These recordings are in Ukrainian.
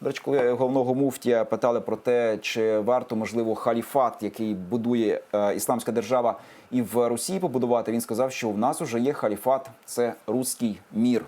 До речі, коли головного муфтія питали про те, чи варто можливо халіфат, який будує е, ісламська держава, і в Росії побудувати, він сказав, що в нас вже є халіфат, це руський мір.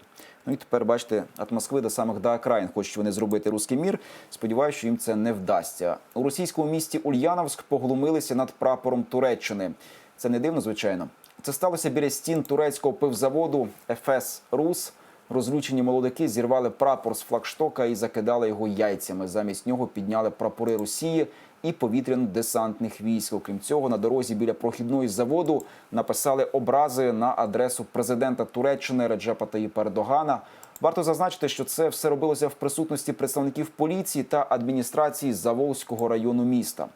Ну і тепер бачите, від Москви до самих до хочуть вони зробити руський мір. Сподіваюся, що їм це не вдасться. У російському місті Ульяновськ поглумилися над прапором Туреччини. Це не дивно, звичайно. Це сталося біля стін турецького пивзаводу Ефес Рус. Розлючені молодики зірвали прапор з флагштока і закидали його яйцями. Замість нього підняли прапори Росії і повітряно-десантних військ. Окрім цього, на дорозі біля прохідної заводу написали образи на адресу президента Туреччини Реджепа Таїпа Ердогана. Варто зазначити, що це все робилося в присутності представників поліції та адміністрації Заволзького району міста.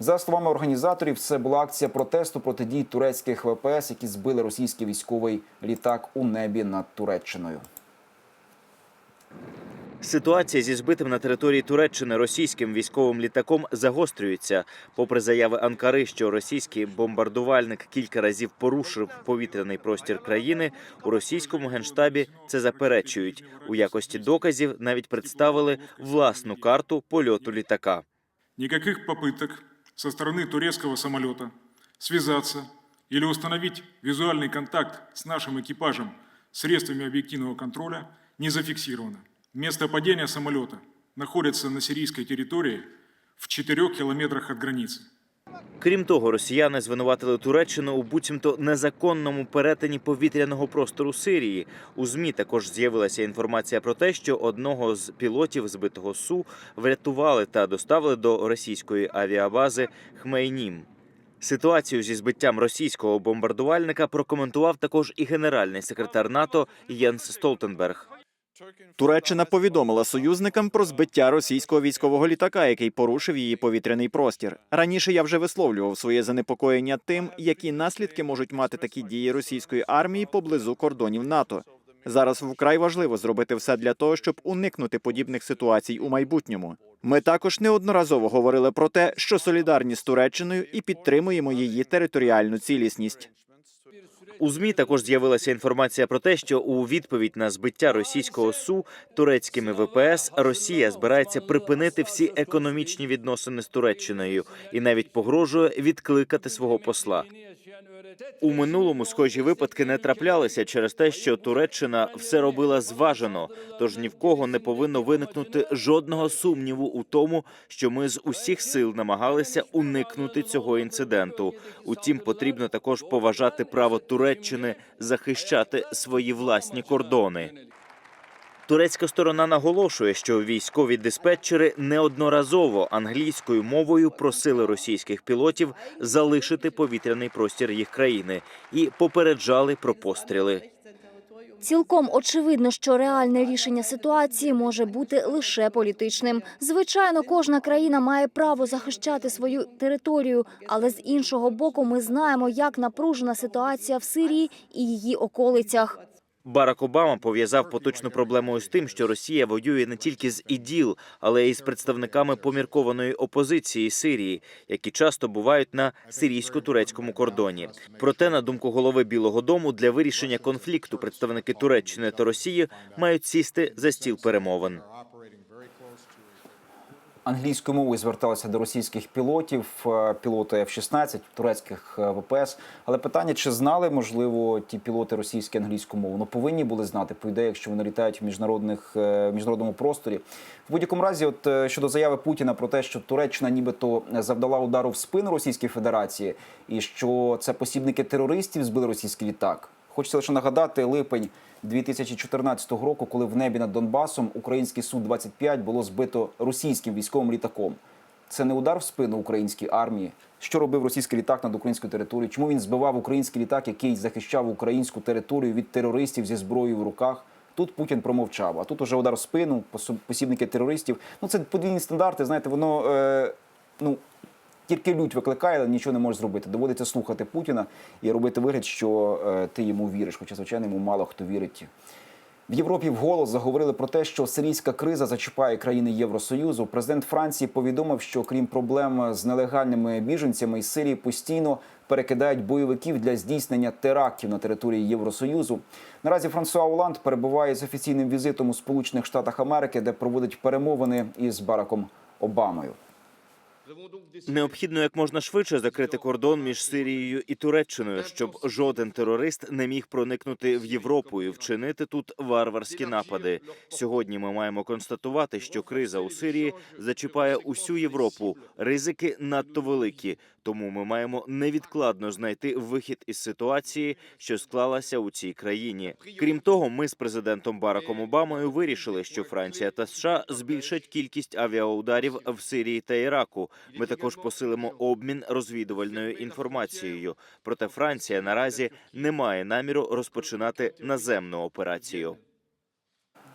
За словами організаторів, це була акція протесту проти дій турецьких ВПС, які збили російський військовий літак у небі над Туреччиною. Ситуація зі збитим на території Туреччини російським військовим літаком загострюється. Попри заяви Анкари, що російський бомбардувальник кілька разів порушив повітряний простір країни, у російському генштабі це заперечують. У якості доказів навіть представили власну карту польоту літака. Никаких попыток со стороны турецкого самолета связаться или установить визуальный контакт с нашим экипажем средствами объективного контроля не зафиксировано. Место падения самолета находится на сирийской территории в 4 километрах от границы. Крім того, росіяни звинуватили Туреччину у буцімто незаконному перетині повітряного простору Сирії. У змі також з'явилася інформація про те, що одного з пілотів збитого су врятували та доставили до російської авіабази Хмейнім. Ситуацію зі збиттям російського бомбардувальника прокоментував також і генеральний секретар НАТО Єнс Столтенберг. Туреччина повідомила союзникам про збиття російського військового літака, який порушив її повітряний простір. Раніше я вже висловлював своє занепокоєння тим, які наслідки можуть мати такі дії російської армії поблизу кордонів НАТО. Зараз вкрай важливо зробити все для того, щоб уникнути подібних ситуацій у майбутньому. Ми також неодноразово говорили про те, що солідарні з Туреччиною і підтримуємо її територіальну цілісність. У змі також з'явилася інформація про те, що у відповідь на збиття російського су турецькими ВПС Росія збирається припинити всі економічні відносини з Туреччиною і навіть погрожує відкликати свого посла. У минулому схожі випадки не траплялися через те, що Туреччина все робила зважено. Тож ні в кого не повинно виникнути жодного сумніву у тому, що ми з усіх сил намагалися уникнути цього інциденту. Утім, потрібно також поважати право Туреччини захищати свої власні кордони. Турецька сторона наголошує, що військові диспетчери неодноразово англійською мовою просили російських пілотів залишити повітряний простір їх країни і попереджали про постріли. Цілком очевидно, що реальне рішення ситуації може бути лише політичним. Звичайно, кожна країна має право захищати свою територію, але з іншого боку, ми знаємо, як напружена ситуація в Сирії і її околицях. Барак Обама пов'язав поточну проблему з тим, що Росія воює не тільки з іділ, але й з представниками поміркованої опозиції Сирії, які часто бувають на сирійсько-турецькому кордоні. Проте, на думку голови Білого Дому, для вирішення конфлікту представники Туреччини та Росії мають сісти за стіл перемовин. Англійською мовою зверталися до російських пілотів, е, пілоти F-16, турецьких е, ВПС. Але питання, чи знали, можливо, ті пілоти російські англійську мову? Ну, повинні були знати, по ідеї, якщо вони літають в міжнародних, е, міжнародному просторі. В будь-якому разі, от щодо заяви Путіна про те, що Туреччина нібито завдала удару в спину Російській Федерації, і що це посібники терористів збили російський літак. Хочеться лише нагадати липень 2014 року, коли в небі над Донбасом український су 25 було збито російським військовим літаком. Це не удар в спину українській армії. Що робив російський літак над українською територією? Чому він збивав український літак, який захищав українську територію від терористів зі зброєю в руках? Тут Путін промовчав, а тут уже удар в спину, посібники терористів. Ну це подвійні стандарти. Знаєте, воно е, ну тільки лють викликає, але нічого не може зробити. Доводиться слухати Путіна і робити вигляд, що е, ти йому віриш. Хоча, звичайно, йому мало хто вірить. В Європі вголос заговорили про те, що сирійська криза зачіпає країни Євросоюзу. Президент Франції повідомив, що крім проблем з нелегальними біженцями із Сирії, постійно перекидають бойовиків для здійснення терактів на території Євросоюзу. Наразі Франсуа Оланд перебуває з офіційним візитом у Сполучених Штатах Америки, де проводить перемовини із Бараком Обамою. Необхідно як можна швидше закрити кордон між Сирією і Туреччиною, щоб жоден терорист не міг проникнути в Європу і вчинити тут варварські напади. Сьогодні ми маємо констатувати, що криза у Сирії зачіпає усю Європу. Ризики надто великі, тому ми маємо невідкладно знайти вихід із ситуації, що склалася у цій країні. Крім того, ми з президентом Бараком Обамою вирішили, що Франція та США збільшать кількість авіаударів в Сирії та Іраку. Ми також посилимо обмін розвідувальною інформацією. Проте Франція наразі не має наміру розпочинати наземну операцію.